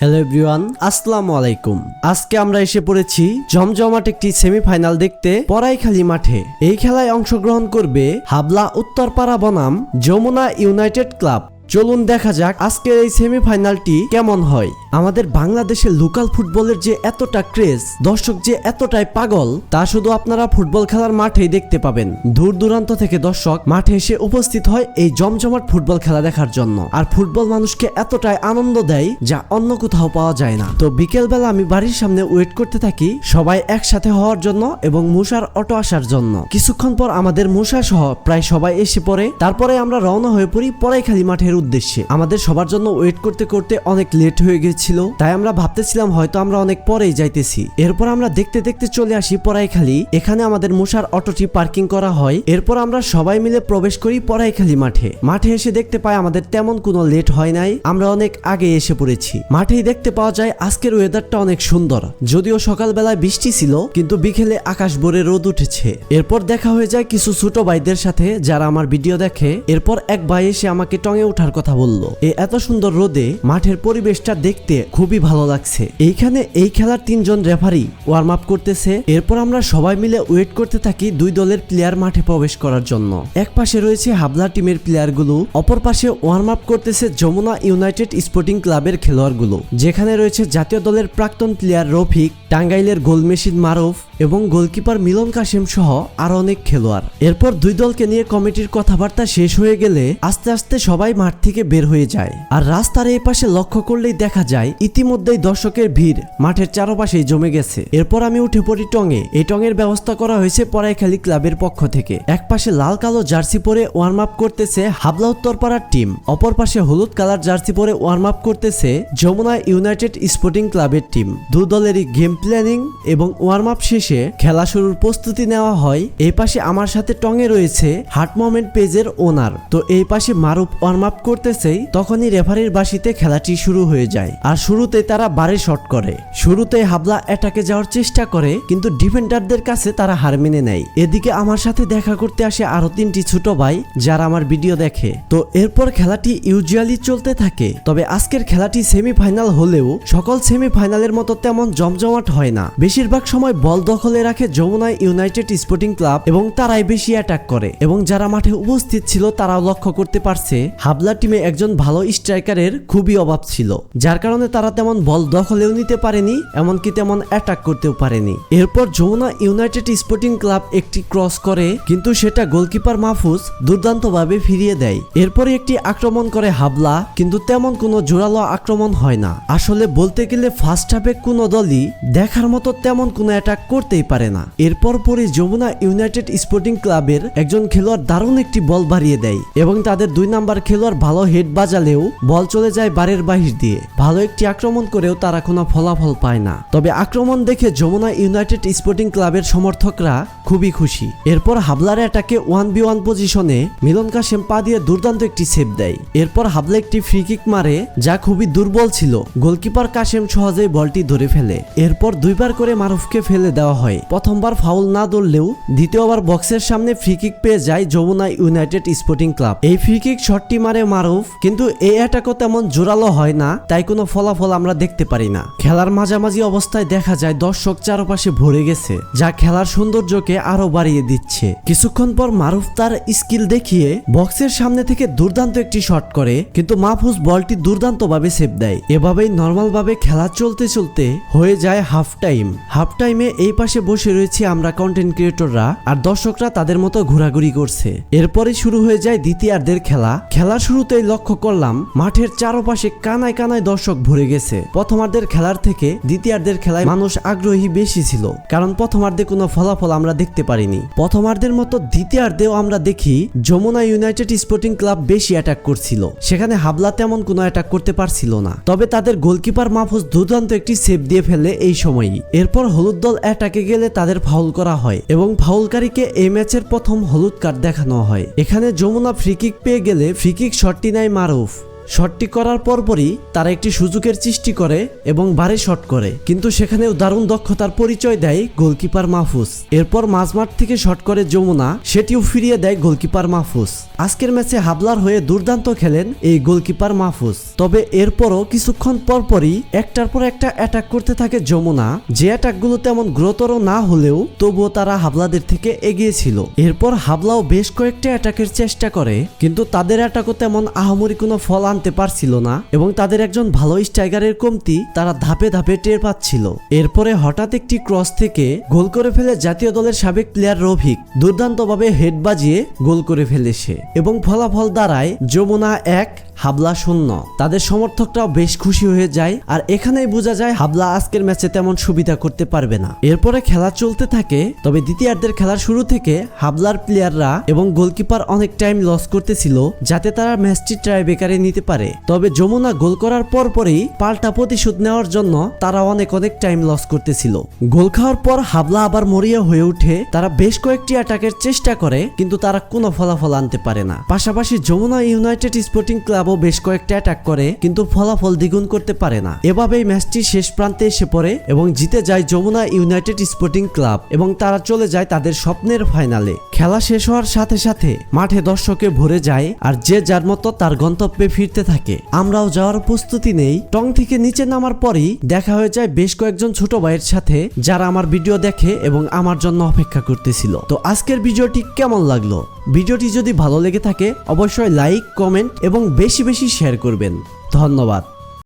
Hello everyone আসসালামু আলাইকুম। আজকে আমরা এসে পড়েছি জমজমাট একটি সেমিফাইনাল দেখতে পড়াইখালি মাঠে। এই খেলায় অংশগ্রহণ করবে হাবলা উত্তরপাড়া বনাম যমুনা ইউনাইটেড ক্লাব। চলুন দেখা যাক আজকের এই সেমিফাইনালটি কেমন হয়। আমাদের বাংলাদেশের লোকাল ফুটবলের যে এতটা ক্রেজ দর্শক যে এতটাই পাগল, তা শুধু আপনারা ফুটবল খেলার মাঠেই দেখতে পাবেন। দূর দূরান্ত থেকে দর্শক মাঠে এসে উপস্থিত হয় এই জমজমাট ফুটবল খেলা দেখার জন্য। আর ফুটবল মানুষকে এতটাই আনন্দ দেয় যা অন্য কোথাও পাওয়া যায় না। তো বিকেলবেলা আমি বাড়ির সামনে ওয়েট করতে থাকি, সবাই একসাথে হওয়ার জন্য এবং মুসার অটো আসার জন্য। কিছুক্ষণ পর আমাদের মুসা সহ প্রায় সবাই এসে পড়ে, তারপরে আমরা রওনা হয়ে পড়ি পড়াইখালী মাঠের উদ্দেশ্যে। আমাদের সবার জন্য ওয়েট করতে করতে অনেক লেট হয়ে গেছিল, তাই আমরা ভাবতেছিলাম হয়তো আমরা অনেক পরেই যাইতেছি। এরপর আমরা দেখতে দেখতে চলে আসি পড়াইখালী এখানে আমাদের মুসার অটোটি পার্কিং করা হয়। এরপর আমরা সবাই মিলে প্রবেশ করি পড়াইখালী মাঠে। মাঠে এসে দেখতে পাই আমাদের তেমন কোনো লেট হয় নাই, আমরা অনেক আগে এসে পড়েছি। মাঠেই দেখতে পাওয়া যায় আজকের ওয়েদারটা অনেক সুন্দর। যদিও সকালবেলায় বৃষ্টি ছিল, কিন্তু বিকেলে আকাশ ভরে রোদ উঠেছে। এরপর দেখা হয়ে যায় কিছু ছোট ভাইদের সাথে যারা আমার ভিডিও দেখে। এরপর এক ভাই এসে আমাকে টঙে ওঠার কথা বলল। এ এত সুন্দর রোদে মাঠের পরিবেশটা দেখতে খুবই ভালো লাগছে। এইখানে এই খেলার তিনজন রেফারি ওয়ার্ম আপ করতেছে। এরপর আমরা সবাই মিলে ওয়েট করতে থাকি দুই দলের প্লেয়ার মাঠে প্রবেশ করার জন্য। এক পাশে রয়েছে হাবলা টিমের প্লেয়ারগুলো অপর পাশে ওয়ার্ম আপ করতেছে যমুনা ইউনাইটেড স্পোর্টিং ক্লাবের খেলোয়াড়গুলো। যেখানে রয়েছে জাতীয় দলের প্রাক্তন প্লেয়ার রফিক, টাঙ্গাইলের গোল মেশিন মারুফ এবং গোলকিপার মিলন কাশেম সহ আরও অনেক খেলোয়াড়। এরপর দুই দলকে নিয়ে কমিটির কথাবার্তা শেষ হয়ে গেলে আস্তে আস্তে সবাই মাঠ থেকে বের হয়ে যায়। আর রাস্তার এই পাশে লক্ষ্য করলেই দেখা যায়, ইতিমধ্যেই দর্শকের ভিড় মাঠের চারপাশেই জমে গেছে। এরপর আমি উঠে পড়ি টঙে। এই টঙের ব্যবস্থা করা হয়েছে পড়াইখালী ক্লাবের পক্ষ থেকে। এক পাশে লাল কালো জার্সি পরে ওয়ার্ম আপ করতেছে হাবলা উত্তরপাড়ার টিম। অপর পাশে হলুদ কালার জার্সি পরে ওয়ার্ম আপ করতেছে যমুনা ইউনাইটেড স্পোর্টিং ক্লাবের টিম। দু দলেরই গেম প্ল্যানিং এবং ওয়ার্ম আপ শেষে খেলা শুরুর প্রস্তুতি নেওয়া হয়। এই পাশে আমার সাথে টঙে রয়েছে হার্ট মোমেন্ট পেজের ওনার। তো এই পাশে মারুফ ওয়ার্ম আপ করতেছেই তখনই রেফারির বাসিতে খেলাটি শুরু হয়ে যায়। আর শুরুতে তারা বারে শট করে। শুরুতে হাবলা অ্যাটাকে যাওয়ার চেষ্টা করে, কিন্তু ডিফেন্ডারদের কাছে তারা হার মেনে নেয়। এদিকে আমার সাথে দেখা করতে আসে আরও তিনটি ছোট ভাই, যারা আমার ভিডিও দেখে। তো এরপর খেলাটি ইউজুয়ালি চলতে থাকে। তবে আজকের খেলাটি সেমিফাইনাল হলেও সকল সেমিফাইনালের মতো তেমন জমজমাট হয় না। বেশিরভাগ সময় বল দখলে রাখে যমুনা ইউনাইটেড স্পোর্টিং ক্লাব এবং তারাই বেশি অ্যাটাক করে। এবং যারা মাঠে উপস্থিত ছিল, তারাও লক্ষ্য করতে পারছে, হাবলা টিমে একজন ভালো স্ট্রাইকারের খুবই অভাব ছিল, যার কারণে তারা তেমন বল দখলেও নিতে পারেনি, এমনকি তেমন অ্যাটাক করতেও পারেনি। এরপর যমুনা ইউনাইটেড স্পোর্টিং ক্লাব একটি ক্রস করে, কিন্তু সেটা গোলকিপার মাহফুজ দুর্দান্তভাবে ফিরিয়ে দেয়। এরপরে একটি আক্রমণ করে হাবলা, কিন্তু তেমন কোনো জোরালো আক্রমণ হয় না। আসলে বলতে গেলে ফার্স্ট হাফে কোনো দলই দেখার মতো তেমন কোনো অ্যাটাক করতেই পারে না। এরপর পরে যমুনা ইউনাইটেড স্পোর্টিং ক্লাবের একজন খেলোয়াড় দারুণ একটি বল বাড়িয়ে দেয় এবং তাদের দুই নাম্বার খেলোয়াড় ভালো হেড বাজালেও বল চলে যায় বারের বাহির দিয়ে। ভালো একটি আক্রমণ করেও তারা কোনো ফলাফল পায় না। তবে আক্রমণ দেখে যমুনা ইউনাইটেড স্পোর্টিং ক্লাবের সমর্থকরা খুবই খুশি। এরপর হাবলার অ্যাটাকে ওয়ান বি ওয়ান পজিশনে মিলন কাশেম পা দিয়ে দুর্দান্ত একটি সেভ দেয়। এরপর হাবলা একটি ফ্রি কিক মারে, যা খুবই দুর্বল ছিল। গোলকিপার কাশেম সহজেই বলটি ধরে ফেলে। এরপর দুইবার করে মারুফকে ফেলে দেওয়া হয়। প্রথমবার ফাউল না ধরলেও দ্বিতীয়বার বক্সের সামনে ফ্রি কিক পেয়ে যায় যমুনা ইউনাইটেড স্পোর্টিং ক্লাব। এই ফ্রি কিক শটটি মারে মারুফ, কিন্তু এই অ্যাটাকও তেমন জোরালো হয় না, তাই কোনো ফলাফল আমরা দেখতে পারি না। খেলার মাঝামাঝি অবস্থায় দেখা যায় দর্শক চারপাশে ভরে গেছে, যা খেলার সৌন্দর্যকে আরও বাড়িয়ে দিচ্ছে। কিছুক্ষণ পর মারুফ তার স্কিল দেখিয়ে বক্সের সামনে থেকে দুর্দান্ত একটি শট করে, কিন্তু মাহফুজ বলটি দুর্দান্তভাবে সেভ দেয়। এভাবেই নর্মাল ভাবে খেলা চলতে চলতে হয়ে যায় হাফ টাইম। হাফ টাইমে এই পাশে বসে রয়েছি আমরা কন্টেন্ট ক্রিয়েটররা আর দর্শকরা তাদের মতো ঘোরাঘুরি করছে। এরপরে শুরু হয়ে যায় দ্বিতীয়ার্ধের খেলা। খেলা শুরুতেই লক্ষ্য করলাম মাঠের চারপাশে কানায় কানায় দর্শক ভরে গেছে। প্রথমার্ধের খেলার থেকে দ্বিতীয়ার্ধের খেলায় মানুষ আগ্রহী বেশি ছিল, কারণ প্রথমার্ধে কোনো ফলাফল আমরা দেখতে পারিনি। প্রথমার্ধের মতো দ্বিতীয়ার্ধেও আমরা দেখি যমুনা ইউনাইটেড স্পোর্টিং ক্লাব বেশি অ্যাটাক করছিল। সেখানে হাবলা তেমন কোনো অ্যাটাক করতে পারছিল না। তবে তাদের গোলকিপার মাহফুজ দুর্দান্ত একটি সেভ দিয়ে ফেলে এই সময়ই। এরপর হলুদ দল অ্যাটাকে গেলে তাদের ফাউল করা হয় এবং ফাউলকারীকে এই ম্যাচের প্রথম হলুদ কার্ড দেখানো হয়। এখানে যমুনা ফ্রিকিক পেয়ে গেলে ফ্রিকিক শটটি নেয় মারুফ। শটটি করার পরপরই তারা একটি সুযোগের সৃষ্টি করে এবং বারে শট করে। কিন্তু সেখানেও দারুণ দক্ষতার পরিচয় দেয় গোলকিপার মাহফুজ। এরপর মাঝমাঠ থেকে শট করে যমুনা, সেটিও ফিরিয়ে দেয় গোলকিপার মাহফুজ। আজকের ম্যাচে হাবলার হয়ে দুর্দান্ত খেলেন এই গোলকিপার মাহফুজ। তবে এরপরও কিছুক্ষণ পরপরই একটার পর একটা অ্যাটাক করতে থাকে যমুনা। যে অ্যাটাকগুলো তেমন গুরুতর না হলেও তবুও তারা হাবলাদের থেকে এগিয়ে ছিল। এরপর হাবলাও বেশ কয়েকটা অ্যাটাকের চেষ্টা করে, কিন্তু তাদের অ্যাটাকও তেমন আহামরি কোনো ফল আনতে পারছিল না এবং তাদের একজন ভালো স্ট্রাইকারের কমতি তারা ধাপে ধাপে টের পাচ্ছিল। এরপরে হঠাৎ একটি ক্রস থেকে গোল করে ফেলে জাতীয় দলের সাবেক প্লেয়ার রফিক দুর্দান্তভাবে হেড বাজিয়ে গোল করে ফেলে সে এবং ফলাফল দ্বারায় যমুনা এক হাবলা শূন্য। তাদের সমর্থকরাও বেশ খুশি হয়ে যায়, আর এখানেই বোঝা যায় হাবলা আজকের ম্যাচে তেমন সুবিধা করতে পারবে না। এরপরে খেলা চলতে থাকে, তবে দ্বিতীয়ার্ধের খেলার শুরু থেকে হাবলার প্লেয়াররা এবং গোলকিপার অনেক টাইম লস করতেছিল, যাতে তারা ম্যাচটি ট্রাই বেকারে নিতে পারে। তবে যমুনা গোল করার পর পরেই পাল্টা প্রতিশোধ নেওয়ার জন্য তারা অনেক অনেক টাইম লস করতেছিল। গোল খাওয়ার পর হাবলা আবার মরিয়া হয়ে উঠে, তারা বেশ কয়েকটি অ্যাটাকের চেষ্টা করে, কিন্তু তারা কোনো ফলাফল আনতে পারে না। পাশাপাশি যমুনা ইউনাইটেড স্পোর্টিং ক্লাবও বেশ কয়েকটা অ্যাটাক করে, কিন্তু ফলাফল দ্বিগুণ করতে পারে না। এভাবেই ম্যাচটি শেষ প্রান্তে এসে পড়ে এবং জিতে যায় যমুনা ইউনাইটেড স্পোর্টিং ক্লাব এবং তারা চলে যায় তাদের স্বপ্নের ফাইনালে। খেলা শেষ হওয়ার সাথে সাথে মাঠে দর্শকে ভরে যায় আর যে যার মতো তার গন্তব্যে ফিরতে থাকে। আমরাও যাওয়ার প্রস্তুতি নেই। টং থেকে নিচে নামার পরই দেখা হয়ে যায় বেশ কয়েকজন ছোট ভাইয়ের সাথে যারা আমার ভিডিও দেখে এবং আমার জন্য অপেক্ষা করতেছিল। তো আজকের ভিডিওটি কেমন লাগল? ভিডিওটি যদি ভালো লেগে থাকে অবশ্যই লাইক কমেন্ট এবং বেশি বেশি শেয়ার করবেন। ধন্যবাদ।